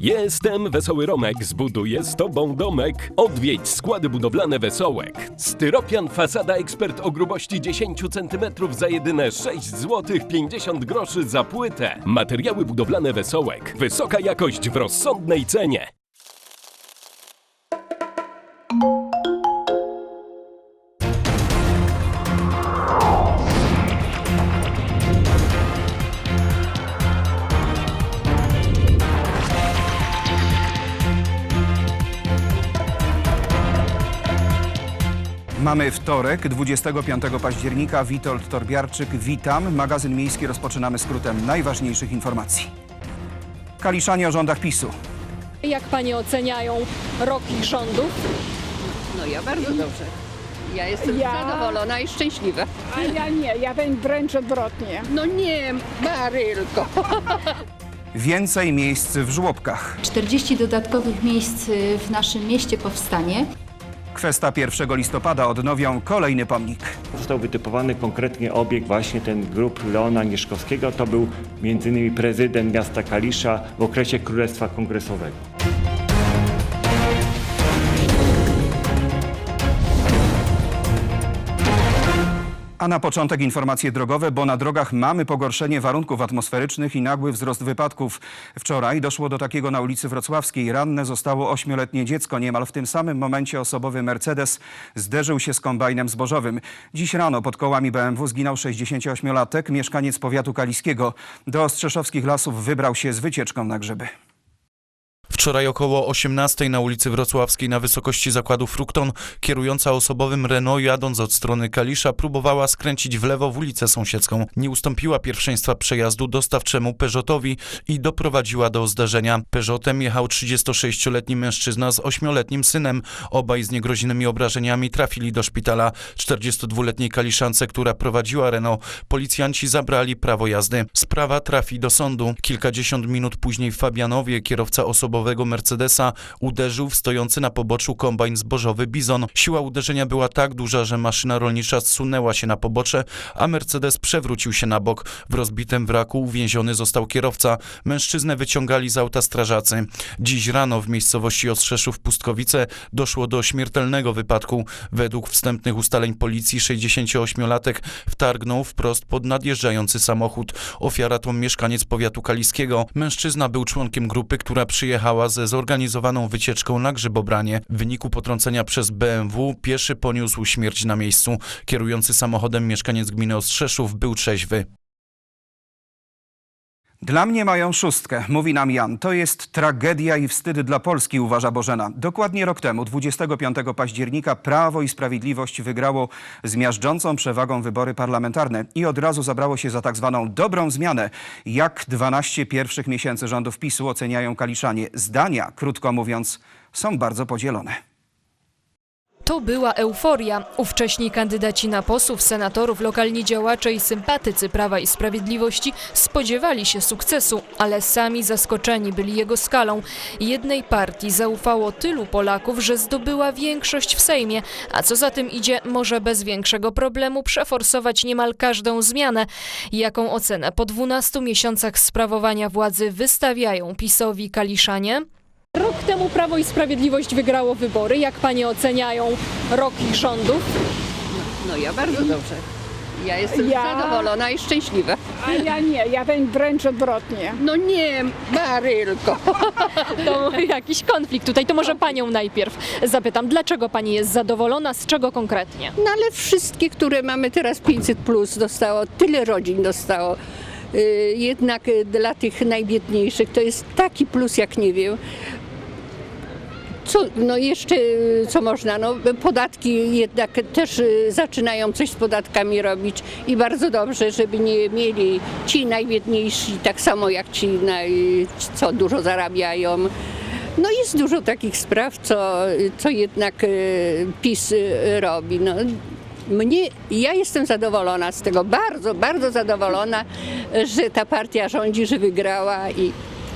Jestem Wesoły Romek, zbuduję z tobą domek. Odwiedź składy budowlane Wesołek. Styropian fasada ekspert o grubości 10 cm za jedyne 6 zł 50 groszy za płytę. Materiały budowlane Wesołek. Wysoka jakość w rozsądnej cenie. Mamy wtorek, 25 października. Witold Torbiarczyk, witam. Magazyn miejski rozpoczynamy skrótem najważniejszych informacji. Kaliszanie o rządach PiSu. Jak panie oceniają rok ich rządów? No ja bardzo dobrze. Ja jestem Ja- zadowolona i szczęśliwa. A ja nie, ja wręcz, wręcz odwrotnie. No nie, Marylko. Więcej miejsc w żłobkach. 40 dodatkowych miejsc y, w naszym mieście powstanie. Kwesta 1 listopada odnowią kolejny pomnik. Został wytypowany konkretnie obiekt, właśnie ten grób Leona Nieszkowskiego. To był m.in. prezydent miasta Kalisza w okresie Królestwa Kongresowego. Na początek informacje drogowe, bo na drogach mamy pogorszenie warunków atmosferycznych i nagły wzrost wypadków. Wczoraj doszło do takiego na ulicy Wrocławskiej. Ranne zostało ośmioletnie dziecko. Niemal w tym samym momencie osobowy Mercedes zderzył się z kombajnem zbożowym. Dziś rano pod kołami BMW zginął 68-latek, mieszkaniec powiatu kaliskiego. Do Ostrzeszowskich Lasów wybrał się z wycieczką na grzyby. Wczoraj około 18 na ulicy Wrocławskiej na wysokości zakładu Frukton kierująca osobowym Renault jadąc od strony Kalisza próbowała skręcić w lewo w ulicę sąsiedzką. Nie ustąpiła pierwszeństwa przejazdu dostawczemu Peugeotowi i doprowadziła do zdarzenia. Peugeotem jechał 36-letni mężczyzna z 8-letnim synem. Obaj z niegroźnymi obrażeniami trafili do szpitala. 42-letniej Kaliszance, która prowadziła Renault, policjanci zabrali prawo jazdy. Sprawa trafi do sądu. Kilkadziesiąt minut później w Fabianowie kierowca Mercedesa uderzył w stojący na poboczu kombajn zbożowy Bizon. Siła uderzenia była tak duża, że maszyna rolnicza zsunęła się na pobocze, a Mercedes przewrócił się na bok. W rozbitym wraku uwięziony został kierowca. Mężczyznę wyciągali z auta strażacy. Dziś rano w miejscowości Ostrzeszów Pustkowice doszło do śmiertelnego wypadku. Według wstępnych ustaleń policji 68-latek wtargnął wprost pod nadjeżdżający samochód. Ofiara to mieszkaniec powiatu kaliskiego. Mężczyzna był członkiem grupy, która przyjechała ze zorganizowaną wycieczką na grzybobranie. W wyniku potrącenia przez BMW pieszy poniósł śmierć na miejscu. Kierujący samochodem mieszkaniec gminy Ostrzeszów był trzeźwy. Dla mnie mają szóstkę, mówi nam Jan. To jest tragedia i wstyd dla Polski, uważa Bożena. Dokładnie rok temu, 25 października, Prawo i Sprawiedliwość wygrało z miażdżącą przewagą wybory parlamentarne i od razu zabrało się za tak zwaną dobrą zmianę. Jak 12 pierwszych miesięcy rządów PiSu oceniają Kaliszanie? Zdania, krótko mówiąc, są bardzo podzielone. To była euforia. Ówcześni kandydaci na posłów, senatorów, lokalni działacze i sympatycy Prawa i Sprawiedliwości spodziewali się sukcesu, ale sami zaskoczeni byli jego skalą. Jednej partii zaufało tylu Polaków, że zdobyła większość w Sejmie, a co za tym idzie, może bez większego problemu przeforsować niemal każdą zmianę. Jaką ocenę po 12 miesiącach sprawowania władzy wystawiają PiSowi Kaliszanie? Rok temu Prawo i Sprawiedliwość wygrało wybory. Jak panie oceniają rok ich rządów? No ja bardzo dobrze. Ja jestem Ja- zadowolona i szczęśliwa. A ja nie, ja wręcz, wręcz odwrotnie. No nie, Marylko. To jakiś konflikt tutaj. To może panią najpierw zapytam, dlaczego pani jest zadowolona, z czego konkretnie? No ale wszystkie, które mamy teraz 500 plus dostało, tyle rodzin dostało. Y, Jednak y, dla tych najbiedniejszych to jest taki plus jak nie wiem. Co, no jeszcze y, co można, no podatki jednak też y, zaczynają coś z podatkami robić i bardzo dobrze, żeby nie mieli ci najbiedniejsi tak samo jak ci, naj, co dużo zarabiają. No jest dużo takich spraw, co, co jednak y, PiS robi. No, mnie, ja jestem zadowolona z tego, bardzo, bardzo zadowolona, że ta partia rządzi, że wygrała i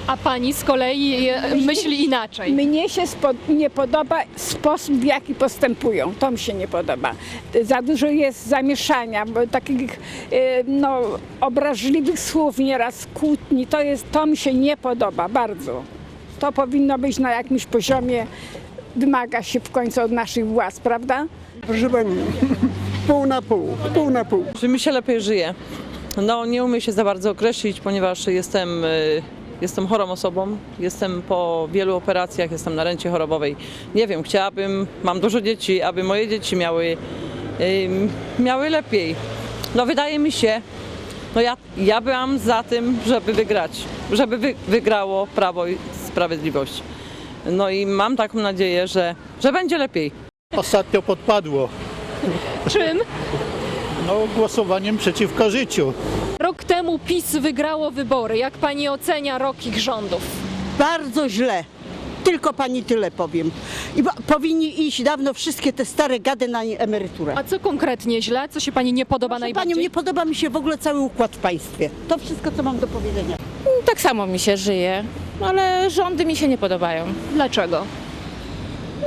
A pani z kolei e, myśli inaczej. Mnie się nie podoba sposób, w jaki postępują. To mi się nie podoba. Za dużo jest zamieszania, bo takich e, no, obraźliwych słów nieraz, kłótni. To, jest, to mi się nie podoba bardzo. To powinno być na jakimś poziomie, wymaga się w końcu od naszych władz, prawda? Proszę pani, pół na pół, pół na pół. Czy mi się lepiej żyje? No nie umiem się za bardzo określić, ponieważ jestem, y, jestem chorą osobą, jestem po wielu operacjach, jestem na rencie chorobowej. Nie wiem, chciałabym, mam dużo dzieci, aby moje dzieci miały, miały lepiej. No wydaje mi się, no ja, ja byłam za tym, żeby wygrać, żeby wy, wygrało Prawo i Sprawiedliwość. No i mam taką nadzieję, że, że będzie lepiej. Ostatnio podpadło, Czym? no głosowaniem przeciwko życiu. Rok temu PiS wygrało wybory. Jak pani ocenia rok ich rządów? Bardzo źle. Tylko pani tyle powiem. I powinni iść dawno wszystkie te stare gady na emeryturę. A co konkretnie źle? Co się pani nie podoba Proszę najbardziej? panią, nie podoba mi się w ogóle cały układ w państwie. To wszystko, co mam do powiedzenia. Tak samo mi się żyje, ale rządy mi się nie podobają. Dlaczego?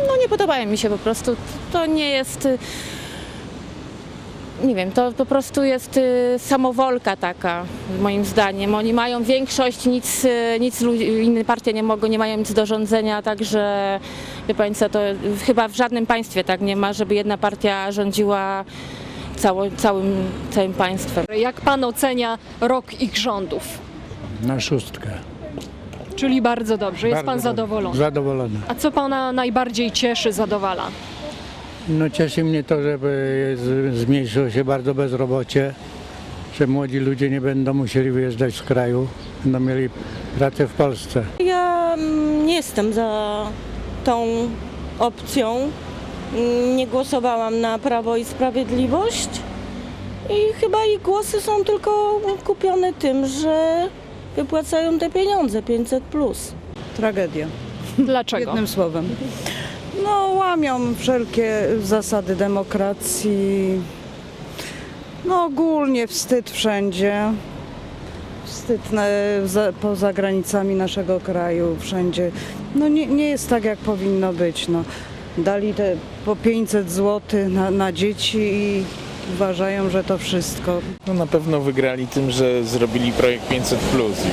No nie podobają mi się po prostu. To nie jest. Nie wiem, to po prostu jest y, samowolka taka, moim zdaniem. Oni mają większość, nic, y, nic lu- inne partie nie mogą, nie mają nic do rządzenia, także wie pani co, to chyba w żadnym państwie tak nie ma, żeby jedna partia rządziła cało, całym, całym państwem. Jak pan ocenia rok ich rządów? Na szóstkę. Czyli bardzo dobrze, jest pan Bardzo dobrze. zadowolony. Zadowolony. A co pana najbardziej cieszy, zadowala? No cieszy mnie to, żeby z- zmniejszyło się bardzo bezrobocie, że młodzi ludzie nie będą musieli wyjeżdżać z kraju, będą mieli pracę w Polsce. Ja mm, nie jestem za tą opcją. Mm, Nie głosowałam na Prawo i Sprawiedliwość i chyba ich głosy są tylko kupione tym, że wypłacają te pieniądze 500 plus. Tragedia, Dlaczego? jednym słowem. No, łamią wszelkie zasady demokracji. No, ogólnie wstyd wszędzie. Wstyd za, poza granicami naszego kraju, wszędzie. No, nie, nie jest tak, jak powinno być. No. Dali te po 500 zł na, na dzieci i uważają, że to wszystko. No na pewno wygrali tym, że zrobili projekt 500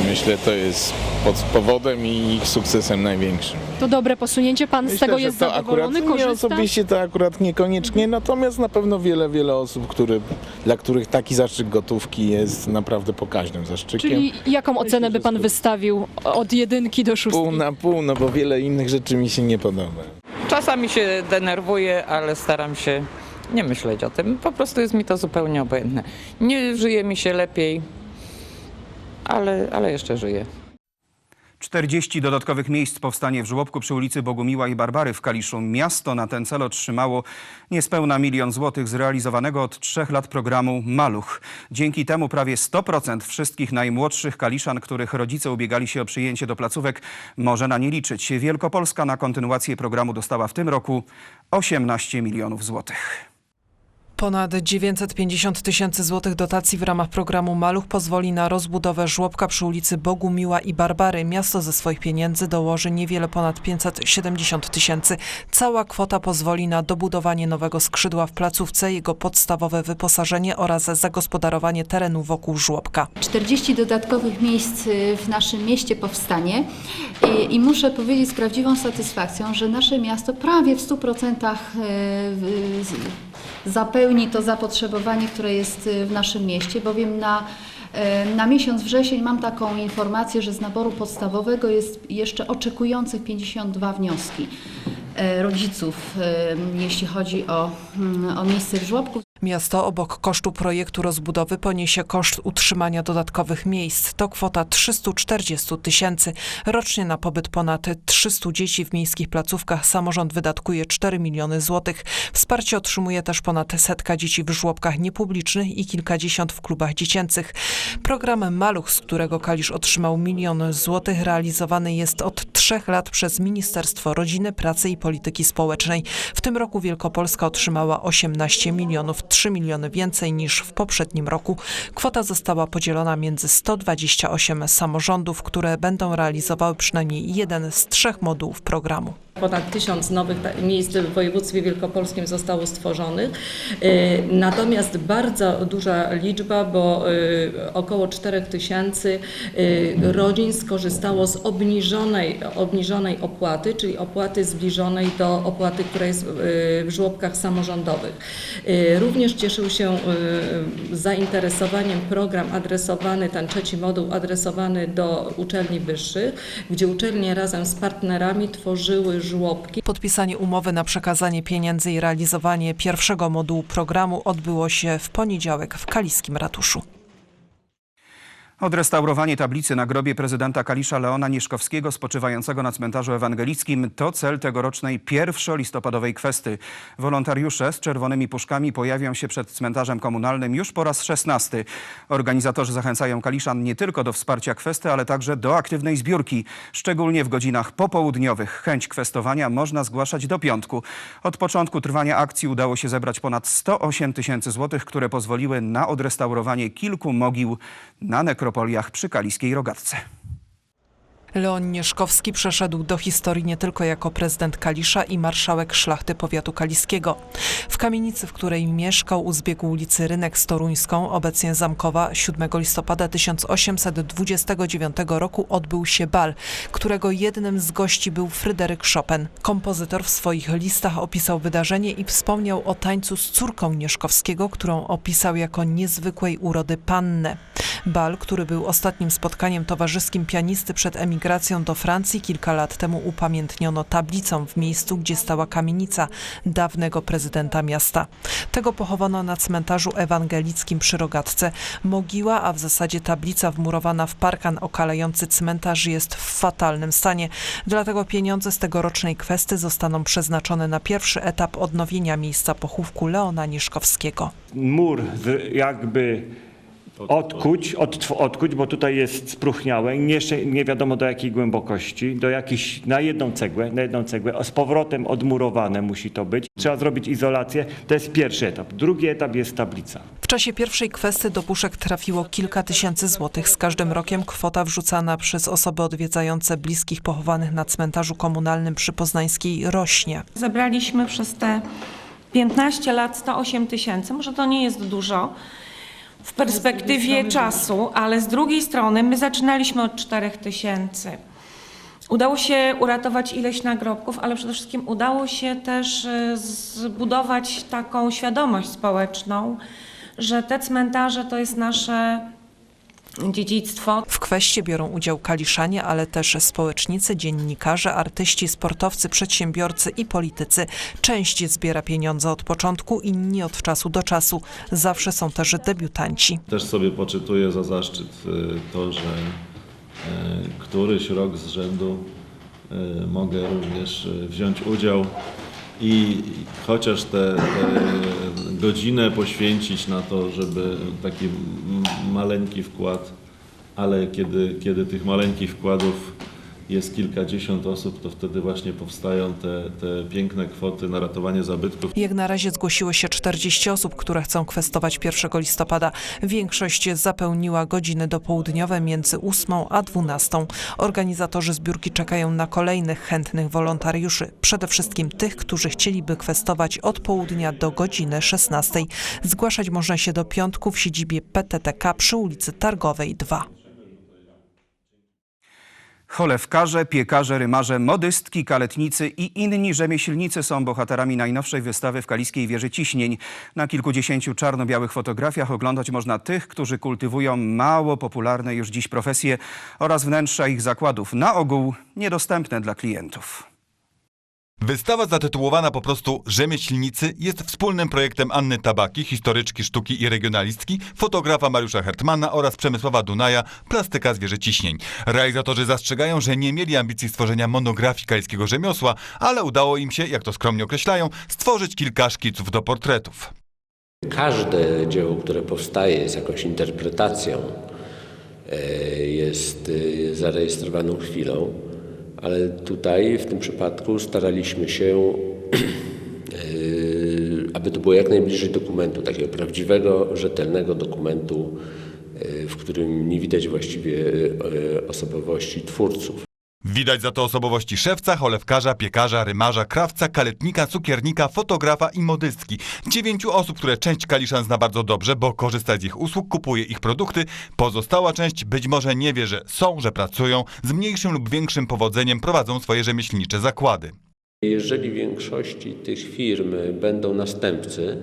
i myślę to jest pod powodem i ich sukcesem największym. To dobre posunięcie, pan z Myślę, tego że jest to zadowolony, akurat, nie korzysta? osobiście to akurat niekoniecznie, natomiast na pewno wiele, wiele osób, które, dla których taki zastrzyk gotówki jest naprawdę pokaźnym zastrzykiem. Czyli jaką ocenę by pan wystawił od jedynki do szóstki? Pół na pół, no bo wiele innych rzeczy mi się nie podoba. Czasami się denerwuję, ale staram się nie myśleć o tym. Po prostu jest mi to zupełnie obojętne. Nie żyje mi się lepiej, ale, ale jeszcze żyję. 40 dodatkowych miejsc powstanie w żłobku przy ulicy Bogumiła i Barbary w Kaliszu. Miasto na ten cel otrzymało niespełna milion złotych z realizowanego od trzech lat programu Maluch. Dzięki temu prawie 100% wszystkich najmłodszych kaliszan, których rodzice ubiegali się o przyjęcie do placówek, może na nie liczyć. Wielkopolska na kontynuację programu dostała w tym roku 18 milionów złotych. Ponad 950 tysięcy złotych dotacji w ramach programu Maluch pozwoli na rozbudowę żłobka przy ulicy Bogumiła i Barbary. Miasto ze swoich pieniędzy dołoży niewiele ponad 570 tysięcy. Cała kwota pozwoli na dobudowanie nowego skrzydła w placówce, jego podstawowe wyposażenie oraz zagospodarowanie terenu wokół żłobka. 40 dodatkowych miejsc y, w naszym mieście powstanie i, i muszę powiedzieć z prawdziwą satysfakcją, że nasze miasto prawie w 100% y, w- z- zapełni to zapotrzebowanie, które jest y, w naszym mieście, bowiem na y, na miesiąc wrzesień mam taką informację, że z naboru podstawowego jest jeszcze oczekujących 52 wnioski y, rodziców, jeśli chodzi o, mm, o miejsce w żłobku. Miasto obok kosztu projektu rozbudowy poniesie koszt utrzymania dodatkowych miejsc. To kwota 340 tysięcy. Rocznie na pobyt ponad 300 dzieci w miejskich placówkach samorząd wydatkuje 4 miliony złotych. Wsparcie otrzymuje też ponad setka dzieci w żłobkach niepublicznych i kilkadziesiąt w klubach dziecięcych. Program Maluch, z którego Kalisz otrzymał milion złotych, realizowany jest od trzech lat przez Ministerstwo Rodziny, Pracy i Polityki Społecznej. W tym roku Wielkopolska otrzymała 18 milionów 3 miliony więcej niż w poprzednim roku. Kwota została podzielona między 128 samorządów, które będą realizowały przynajmniej jeden z trzech modułów programu. Ponad tysiąc nowych miejsc w województwie wielkopolskim zostało stworzonych. Y, Natomiast bardzo duża liczba, bo y, około 4 tysięcy y, rodzin skorzystało z obniżonej, obniżonej opłaty, czyli opłaty zbliżonej do opłaty, która jest w żłobkach samorządowych. Również cieszył się zainteresowaniem program adresowany, ten trzeci moduł adresowany do uczelni wyższych, gdzie uczelnie razem z partnerami tworzyły żłobki. Podpisanie umowy na przekazanie pieniędzy i realizowanie pierwszego modułu programu odbyło się w poniedziałek w Kaliskim Ratuszu. Odrestaurowanie tablicy na grobie prezydenta Kalisza Leona Nieszkowskiego spoczywającego na cmentarzu ewangelickim to cel tegorocznej pierwszo-listopadowej kwesty. Wolontariusze z czerwonymi puszkami pojawią się przed cmentarzem komunalnym już po raz szesnasty. Organizatorzy zachęcają Kaliszan nie tylko do wsparcia kwesty, ale także do aktywnej zbiórki. Szczególnie w godzinach popołudniowych chęć kwestowania można zgłaszać do piątku. Od początku trwania akcji udało się zebrać ponad 108 tysięcy złotych, które pozwoliły na odrestaurowanie kilku mogił na przy Kaliskiej Rogatce. Leon Nieszkowski przeszedł do historii nie tylko jako prezydent Kalisza i marszałek szlachty powiatu kaliskiego. W kamienicy, w której mieszkał u zbiegu ulicy Rynek z Toruńską, obecnie Zamkowa, 7 listopada 1829 roku odbył się bal, którego jednym z gości był Fryderyk Chopin. Kompozytor w swoich listach opisał wydarzenie i wspomniał o tańcu z córką Nieszkowskiego, którą opisał jako niezwykłej urody pannę. Bal, który był ostatnim spotkaniem towarzyskim pianisty przed emigracją do Francji, kilka lat temu upamiętniono tablicą w miejscu, gdzie stała kamienica dawnego prezydenta miasta. Tego pochowano na cmentarzu ewangelickim przy Rogatce. Mogiła, a w zasadzie tablica wmurowana w parkan okalający cmentarz jest w fatalnym stanie. Dlatego pieniądze z tegorocznej kwesty zostaną przeznaczone na pierwszy etap odnowienia miejsca pochówku Leona Nieszkowskiego. Mur jakby odkuć, odtw- odkuć, bo tutaj jest spróchniałe, nie, jeszcze nie wiadomo do jakiej głębokości, do jakiejś, na jedną cegłę, na jedną cegłę, z powrotem odmurowane musi to być. Trzeba zrobić izolację, to jest pierwszy etap. Drugi etap jest tablica. W czasie pierwszej kwesty do puszek trafiło kilka tysięcy złotych. Z każdym rokiem kwota wrzucana przez osoby odwiedzające bliskich pochowanych na cmentarzu komunalnym przy Poznańskiej rośnie. Zebraliśmy przez te 15 lat 108 tysięcy. Może to nie jest dużo w perspektywie czasu, ale z drugiej strony my zaczynaliśmy od 4 tysięcy. Udało się uratować ileś nagrobków, ale przede wszystkim udało się też y, zbudować taką świadomość społeczną, że te cmentarze to jest nasze dziedzictwo. W kweście biorą udział kaliszanie, ale też społecznicy, dziennikarze, artyści, sportowcy, przedsiębiorcy i politycy. Część zbiera pieniądze od początku, inni od czasu do czasu. Zawsze są też debiutanci. Też sobie poczytuję za zaszczyt y, to, że y, któryś rok z rzędu y, mogę również wziąć udział i chociaż tę godzinę poświęcić na to, żeby taki maleńki wkład, ale kiedy, kiedy tych maleńkich wkładów jest kilkadziesiąt osób, to wtedy właśnie powstają te, te piękne kwoty na ratowanie zabytków. Jak na razie zgłosiło się 40 osób, które chcą kwestować 1 listopada. Większość zapełniła godziny dopołudniowe między 8 a 12. Organizatorzy zbiórki czekają na kolejnych chętnych wolontariuszy. Przede wszystkim tych, którzy chcieliby kwestować od południa do godziny 16. Zgłaszać można się do piątku w siedzibie PTTK przy ulicy Targowej 2. Cholewkarze, piekarze, rymarze, modystki, kaletnicy i inni rzemieślnicy są bohaterami najnowszej wystawy w Kaliskiej Wieży Ciśnień. Na kilkudziesięciu czarno-białych fotografiach oglądać można tych, którzy kultywują mało popularne już dziś profesje oraz wnętrza ich zakładów, na ogół niedostępne dla klientów. Wystawa zatytułowana po prostu Rzemieślnicy jest wspólnym projektem Anny Tabaki, historyczki sztuki i regionalistki, fotografa Mariusza Hertmana oraz Przemysława Dunaja, plastyka zwierzę ciśnień. Realizatorzy zastrzegają, że nie mieli ambicji stworzenia monografii kaliskiego rzemiosła, ale udało im się, jak to skromnie określają, stworzyć kilka szkiców do portretów. Każde dzieło, które powstaje, jest jakąś interpretacją, e, jest e, zarejestrowaną chwilą, ale tutaj w tym przypadku staraliśmy się, e, aby to było jak najbliżej dokumentu. takiego prawdziwego, rzetelnego dokumentu, y, w którym nie widać właściwie y, osobowości twórców. Widać za to osobowości szewca, cholewkarza, piekarza, rymarza, krawca, kaletnika, cukiernika, fotografa i modystki. Dziewięciu osób, które część Kaliszan zna bardzo dobrze, bo korzysta z ich usług, kupuje ich produkty. Pozostała część być może nie wie, że są, że pracują, z mniejszym lub większym powodzeniem prowadzą swoje rzemieślnicze zakłady. Jeżeli w większości tych firm będą następcy,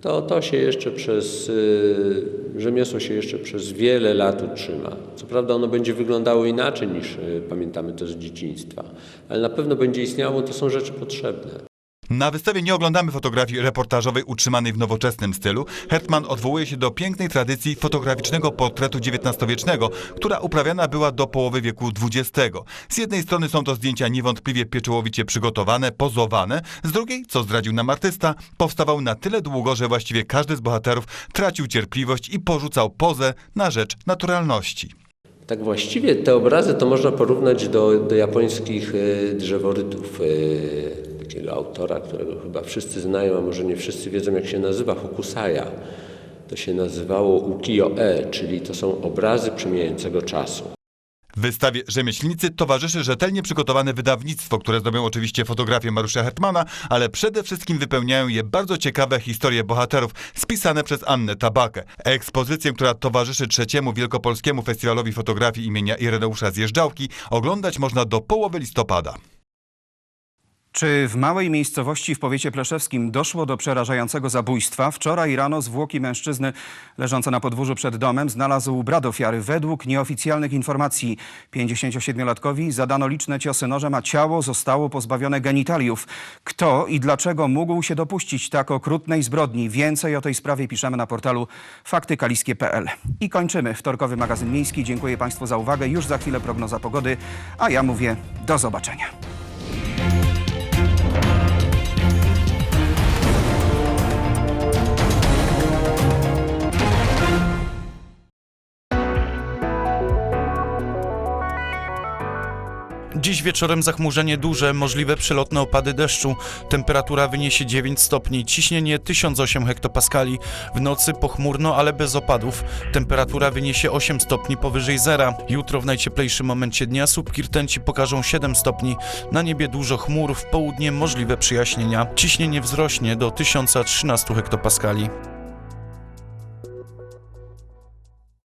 to to się jeszcze przez, y, rzemiosło się jeszcze przez wiele lat utrzyma. Co prawda ono będzie wyglądało inaczej niż y, pamiętamy to z dzieciństwa, ale na pewno będzie istniało, to są rzeczy potrzebne. Na wystawie nie oglądamy fotografii reportażowej utrzymanej w nowoczesnym stylu. Hetman odwołuje się do pięknej tradycji fotograficznego portretu XIX-wiecznego, która uprawiana była do połowy wieku XX. Z jednej strony są to zdjęcia niewątpliwie pieczołowicie przygotowane, pozowane, z drugiej, co zdradził nam artysta, powstawał na tyle długo, że właściwie każdy z bohaterów tracił cierpliwość i porzucał pozę na rzecz naturalności. Tak właściwie te obrazy to można porównać do, do japońskich y, drzeworytów. Autora, którego chyba wszyscy znają, a może nie wszyscy wiedzą jak się nazywa, Hokusaya. To się nazywało ukiyo-e, czyli to są obrazy przemijającego czasu. Wystawie Rzemieślnicy towarzyszy rzetelnie przygotowane wydawnictwo, które zdobią oczywiście fotografię Mariusza Hetmana, ale przede wszystkim wypełniają je bardzo ciekawe historie bohaterów spisane przez Annę Tabakę. Ekspozycję, która towarzyszy trzeciemu Wielkopolskiemu Festiwalowi Fotografii imienia Ireneusza Zjeżdżałki oglądać można do połowy listopada. Czy w małej miejscowości w powiecie pleszewskim doszło do przerażającego zabójstwa? Wczoraj rano zwłoki mężczyzny leżące na podwórzu przed domem znalazł brat ofiary. Według nieoficjalnych informacji 57-latkowi zadano liczne ciosy nożem, a ciało zostało pozbawione genitaliów. Kto i dlaczego mógł się dopuścić tak okrutnej zbrodni? Więcej o tej sprawie piszemy na portalu faktykaliskie.pl. I kończymy wtorkowy magazyn miejski. Dziękuję Państwu za uwagę. Już za chwilę prognoza pogody, a ja mówię do zobaczenia. Dziś wieczorem zachmurzenie duże, możliwe przelotne opady deszczu. Temperatura wyniesie 9 stopni, ciśnienie 1008 hektopaskali. W nocy pochmurno, ale bez opadów. Temperatura wyniesie 8 stopni powyżej zera. Jutro w najcieplejszym momencie dnia słupki rtęci pokażą 7 stopni. Na niebie dużo chmur, w południe możliwe przyjaśnienia. Ciśnienie wzrośnie do 1013 hektopaskali.